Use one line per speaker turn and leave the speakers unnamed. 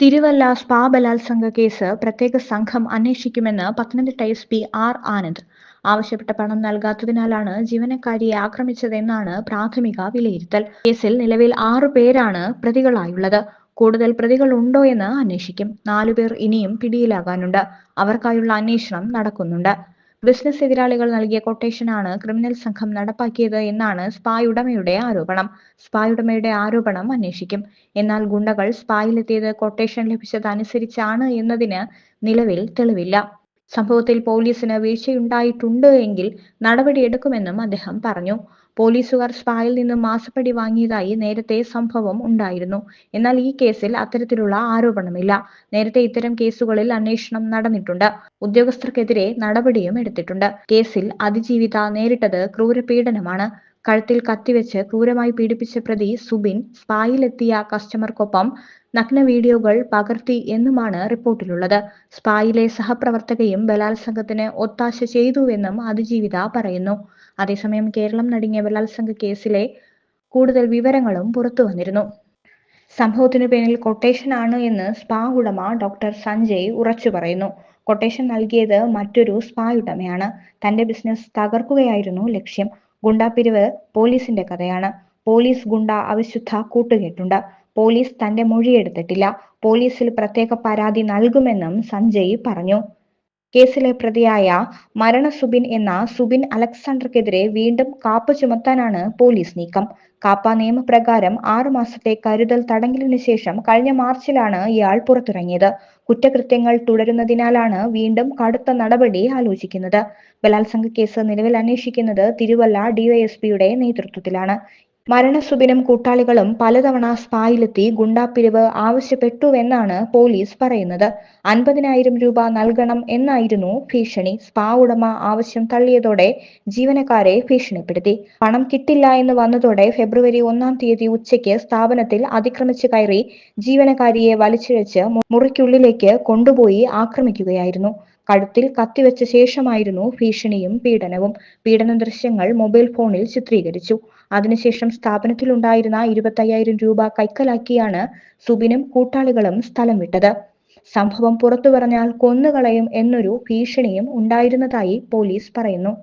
Thiruvalla spa ബലാത്സംഗ case പ്രത്യേക സംഘം അന്വേഷിക്കുമെന്ന് Pathanamthitta S P R Anand. ആവശ്യപ്പെട്ട പണം നൽകാത്തതിനാലാണ് ജീവനക്കാരിയെ ആക്രമിച്ചതെന്നാണ് പ്രാഥമിക വിലയിരുത്തൽ. കേസിൽ നിലവിൽ ആറു പേരാണ് പ്രതികളായുള്ളത്. കൂടുതൽ പ്രതികൾ ഉണ്ടോ എന്ന് അന്വേഷിക്കും. നാലുപേർ ഇനിയും പിടിയിലാകാനുണ്ട്. അവർക്കായുള്ള അന്വേഷണം നടക്കുന്നുണ്ട്. ബിസിനസ് എതിരാളികൾ നൽകിയ കൊട്ടേഷനാണ് ക്രിമിനൽ സംഘം നടപ്പാക്കിയത് എന്നാണ് സ്പായുടമയുടെ ആരോപണം. സ്പായുടമയുടെ ആരോപണം അന്വേഷിക്കും. എന്നാൽ ഗുണ്ടകൾ സ്പായിലെത്തിയത് കൊട്ടേഷൻ ലഭിച്ചതനുസരിച്ചാണ് എന്നതിന് നിലവിൽ തെളിവില്ല. സംഭവത്തിൽ പോലീസിന് വീഴ്ചയുണ്ടായിട്ടുണ്ട് എങ്കിൽ നടപടിയെടുക്കുമെന്നും അദ്ദേഹം പറഞ്ഞു. പോലീസുകാർ സ്പായിൽ നിന്ന് മാസപ്പടി വാങ്ങിയതായി നേരത്തെ സംഭവം ഉണ്ടായിരുന്നു. എന്നാൽ ഈ കേസിൽ അത്തരത്തിലുള്ള ആരോപണമില്ല. നേരത്തെ ഇത്തരം കേസുകളിൽ അന്വേഷണം നടന്നിട്ടുണ്ട്. ഉദ്യോഗസ്ഥർക്കെതിരെ നടപടിയും എടുത്തിട്ടുണ്ട്. കേസിൽ അതിജീവിത നേരിട്ടത് ക്രൂരപീഡനമാണ്. കഴുത്തിൽ കത്തിവെച്ച് ക്രൂരമായി പീഡിപ്പിച്ച പ്രതി സുബിൻ സ്പായിലെത്തിയ കസ്റ്റമർക്കൊപ്പം നഗ്ന വീഡിയോകൾ പകർത്തി എന്നുമാണ് റിപ്പോർട്ടിലുള്ളത്. സ്പായിലെ സഹപ്രവർത്തകയും ബലാത്സംഗത്തിന് ഒത്താശ ചെയ്തുവെന്നും അതിജീവിത പറയുന്നു. അതേസമയം കേരളം നടുങ്ങിയ ബലാത്സംഗ കേസിലെ കൂടുതൽ വിവരങ്ങളും പുറത്തു വന്നിരുന്നു. സംഭവത്തിനു പിന്നിൽ കൊട്ടേഷനാണ് എന്ന് സ്പാ ഉടമ ഡോക്ടർ സഞ്ജയ് ഉറച്ചു പറയുന്നു. കൊട്ടേഷൻ നൽകിയത് മറ്റൊരു സ്പാ ഉടമയാണ്. തന്റെ ബിസിനസ് തകർക്കുകയായിരുന്നു ലക്ഷ്യം. ഗുണ്ടാപ്പിരിവ് പോലീസിന്റെ കഥയാണ്. പോലീസ് ഗുണ്ട അവിശുദ്ധ കൂട്ടുകെട്ടുണ്ട്. പോലീസ് തന്റെ മൊഴിയെടുത്തിട്ടില്ല. പോലീസിൽ പ്രത്യേക പരാതി നൽകുമെന്നും സഞ്ജയ് പറഞ്ഞു. കേസിലെ പ്രതിയായ മരണ സുബിൻ എന്ന സുബിൻ അലക്സാണ്ടർക്കെതിരെ വീണ്ടും കാപ്പ ചുമത്താനാണ് പോലീസ് നീക്കം. കാപ്പ നിയമപ്രകാരം ആറു മാസത്തെ കരുതൽ തടങ്കലിനു ശേഷം കഴിഞ്ഞ മാർച്ചിലാണ് ഇയാൾ പുറത്തിറങ്ങിയത്. കുറ്റകൃത്യങ്ങൾ തുടരുന്നതിനാലാണ് വീണ്ടും കടുത്ത നടപടി ആലോചിക്കുന്നത്. ബലാത്സംഗ കേസ് നിലവിൽ അന്വേഷിക്കുന്നത് തിരുവല്ല ഡിവൈഎസ്പിയുടെ നേതൃത്വത്തിലാണ്. മരണസുബിനും കൂട്ടാളികളും പലതവണ സ്പായിലെത്തി ഗുണ്ടാപ്പിരിവ് ആവശ്യപ്പെട്ടുവെന്നാണ് പോലീസ് പറയുന്നത്. അൻപതിനായിരം രൂപ നൽകണം എന്നായിരുന്നു ഭീഷണി. സ്പാ ഉടമ ആവശ്യം തള്ളിയതോടെ ജീവനക്കാരെ ഭീഷണിപ്പെടുത്തി. പണം കിട്ടില്ല എന്ന് വന്നതോടെ ഫെബ്രുവരി ഒന്നാം തീയതി ഉച്ചയ്ക്ക് സ്ഥാപനത്തിൽ അതിക്രമിച്ചു കയറി ജീവനക്കാരിയെ വലിച്ചിഴച്ച് മുറിക്കുള്ളിലേക്ക് കൊണ്ടുപോയി ആക്രമിക്കുകയായിരുന്നു. കഴുത്തിൽ കത്തിവെച്ച ശേഷമായിരുന്നു ഭീഷണിയും പീഡനവും. പീഡന ദൃശ്യങ്ങൾ മൊബൈൽ ഫോണിൽ ചിത്രീകരിച്ചു. അതിനുശേഷം സ്ഥാപനത്തിലുണ്ടായിരുന്ന ഇരുപത്തയ്യായിരം രൂപ കൈക്കലാക്കിയാണ് സുബിനും കൂട്ടാളികളും സ്ഥലം വിട്ടത്. സംഭവം പുറത്തു പറഞ്ഞാൽ കൊന്നുകളയും എന്നൊരു ഭീഷണിയും ഉണ്ടായിരുന്നതായി പോലീസ് പറയുന്നു.